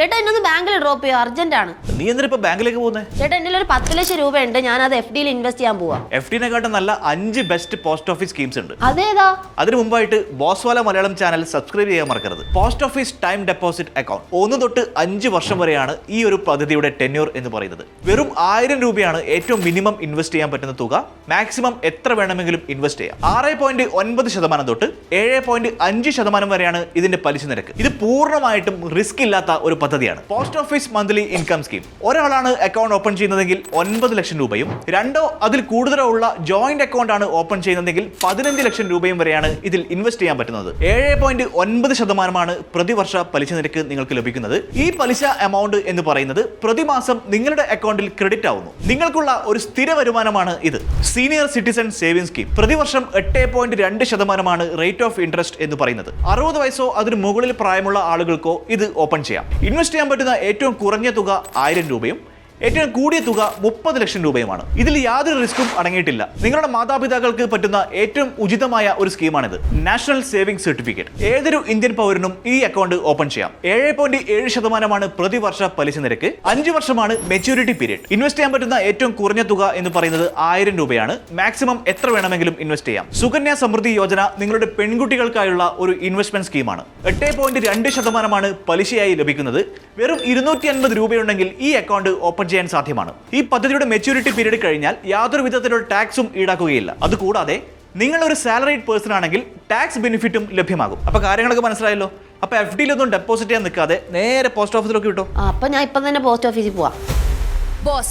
ചേട്ടാ എന്നൊന്ന് ബാങ്കിൽ ഡ്രോപ്പ് ചെയ്യോ? അർജന്റ് ആണ്. നീ എന്തിനാ ഇപ്പൊ ബാങ്കിലേക്ക് പോകുന്നത് ചേട്ടാ എന്നൊരു ഒരു പത്ത് ലക്ഷം രൂപ ഉണ്ട് ഞാൻ അത് എഫ് ഡിയിൽ ഇൻവെസ്റ്റ് ചെയ്യാൻ പോവാ. എഫ് ടിനെക്കാട്ടും നല്ല അഞ്ച് ബെസ്റ്റ് പോസ്റ്റ് ഓഫീസ് സ്കീംസ് ഉണ്ട്. അതേതാ? അതിനു മുമ്പായിട്ട് ബോസ്വാല മലയാളം ചാനൽ സബ്സ്ക്രൈബ് ചെയ്യാൻ മറക്കരുത്. Post office time deposit account ഒന്ന് തൊട്ട് അഞ്ച് വർഷം വരെയാണ് ഈ ഒരു പദ്ധതിയുടെ ടെന്യൂർ എന്ന് പറയുന്നത്. വെറും ആയിരം രൂപയാണ് ഏറ്റവും മിനിമം ഇൻവെസ്റ്റ് ചെയ്യാൻ പറ്റുന്ന തുക. മാക്സിമം എത്ര വേണമെങ്കിലും ഇൻവെസ്റ്റ് ചെയ്യാം. ആറ് പോയിന്റ് ഒൻപത് ശതമാനം തൊട്ട് ഏഴ് പോയിന്റ് അഞ്ച് ശതമാനം വരെയാണ് ഇതിന്റെ പലിശ നിരക്ക്. ഇത് പൂർണമായിട്ടും റിസ്ക് ഇല്ലാത്ത ഒരു പദ്ധതിയാണ്. Post office monthly income scheme ഒരാളാണ് അക്കൗണ്ട് ഓപ്പൺ ചെയ്യുന്നതെങ്കിൽ ഒൻപത് ലക്ഷം രൂപയും രണ്ടോ അതിൽ കൂടുതലോ ഉള്ള ജോയിന്റ് അക്കൗണ്ട് ആണ് ഓപ്പൺ ചെയ്യുന്നതെങ്കിൽ പതിനഞ്ച് ലക്ഷം രൂപയും വരെയാണ് ഇതിൽ ഇൻവെസ്റ്റ് ചെയ്യാൻ പറ്റുന്നത്. ഏഴ് പോയിന്റ് ഒൻപത് ശതമാനമാണ് പ്രതിവർഷ പലിശ നിരക്ക് നിങ്ങൾക്ക് ലഭിക്കുന്നത്. ഈ പലിശ എമൗണ്ട് എന്ന് പറയുന്നത് പ്രതിമാസം നിങ്ങളുടെ അക്കൗണ്ടിൽ ക്രെഡിറ്റ് ആവുന്നു. നിങ്ങൾക്കുള്ള ഒരു സ്ഥിര വരുമാനമാണ് ഇത്. സീനിയർ സിറ്റിസൺ സേവിംഗ് സ്കീം പ്രതിവർഷം എട്ട് പോയിന്റ് രണ്ട് ശതമാനമാണ് റേറ്റ് ഓഫ് ഇൻട്രസ്റ്റ് എന്ന് പറയുന്നത്. അറുപത് വയസ്സോ അതിന് മുകളിൽ പ്രായമുള്ള ആളുകൾക്കോ ഇത് ഓപ്പൺ ചെയ്യാം. ഇൻവെസ്റ്റ് ചെയ്യാൻ പറ്റുന്ന ഏറ്റവും കുറഞ്ഞ തുക ആയിരം രൂപയും ഏറ്റവും കൂടിയ തുക മുപ്പത് ലക്ഷം രൂപയുമാണ്. ഇതിൽ യാതൊരു റിസ്ക്കും അടങ്ങിയിട്ടില്ല. നിങ്ങളുടെ മാതാപിതാക്കൾക്ക് പറ്റുന്ന ഏറ്റവും ഉചിതമായ ഒരു സ്കീമാണിത്. National saving certificate. ഏതൊരു ഇന്ത്യൻ പൗരനും ഈ അക്കൗണ്ട് ഓപ്പൺ ചെയ്യാം. ഏഴ് പോയിന്റ് ഏഴ് ശതമാനമാണ് പ്രതിവർഷ പലിശ നിരക്ക്. അഞ്ച് വർഷമാണ് മെച്യൂരിറ്റി പീരീഡ്. ഇൻവെസ്റ്റ് ചെയ്യാൻ പറ്റുന്ന ഏറ്റവും കുറഞ്ഞ തുക എന്ന് പറയുന്നത് ആയിരം രൂപയാണ്. മാക്സിമം എത്ര വേണമെങ്കിലും ഇൻവെസ്റ്റ് ചെയ്യാം. സുകന്യ സമൃദ്ധി യോജന നിങ്ങളുടെ പെൺകുട്ടികൾക്കായുള്ള ഒരു ഇൻവെസ്റ്റ്മെന്റ് സ്കീമാണ്. എട്ട് പോയിന്റ് രണ്ട് ശതമാനമാണ് പലിശയായി ലഭിക്കുന്നത്. വെറും ഇരുന്നൂറ്റി അൻപത് രൂപയുണ്ടെങ്കിൽ ഈ അക്കൗണ്ട് ഓപ്പൺ ചെയ്യാൻ സാധ്യമാണ്. ഈ പദ്ധതിയുടെ മെച്യൂരിറ്റി പീരീഡ് കഴിഞ്ഞാൽ യാതൊരു വിധത്തിലുള്ള ടാക്സും ഈടാക്കുകയില്ല. അതുകൂടാതെ നിങ്ങൾ ഒരു സാലറീഡ് പേഴ്സൺ ആണെങ്കിൽ ടാക്സ് ബെനിഫിറ്റും ലഭ്യമാകും. അപ്പൊ കാര്യങ്ങളൊക്കെ മനസ്സിലായല്ലോ? അപ്പൊ എഫ് ഡിയിലൊന്നും ഡെപ്പോസിറ്റ് ചെയ്യാൻ നിൽക്കാതെ നേരെ പോസ്റ്റ് ഓഫീസിലൊക്കെ കിട്ടും അപ്പൊ ഞാൻ ഇപ്പം തന്നെ പോസ്റ്റ് ഓഫീസിൽ പോവാം.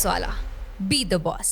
വാല. Be the boss.